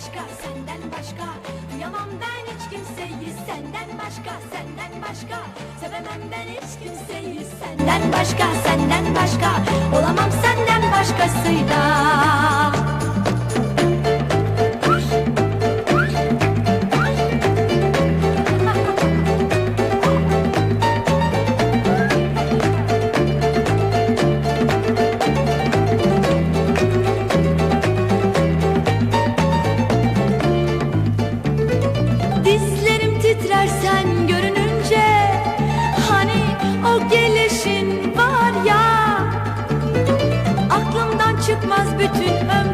başka senden başka. Duyamam ben hiç kimseyi senden başka senden başka. Sevemem ben hiç kimseyi senden başka senden başka. Olamam bütün ömrüm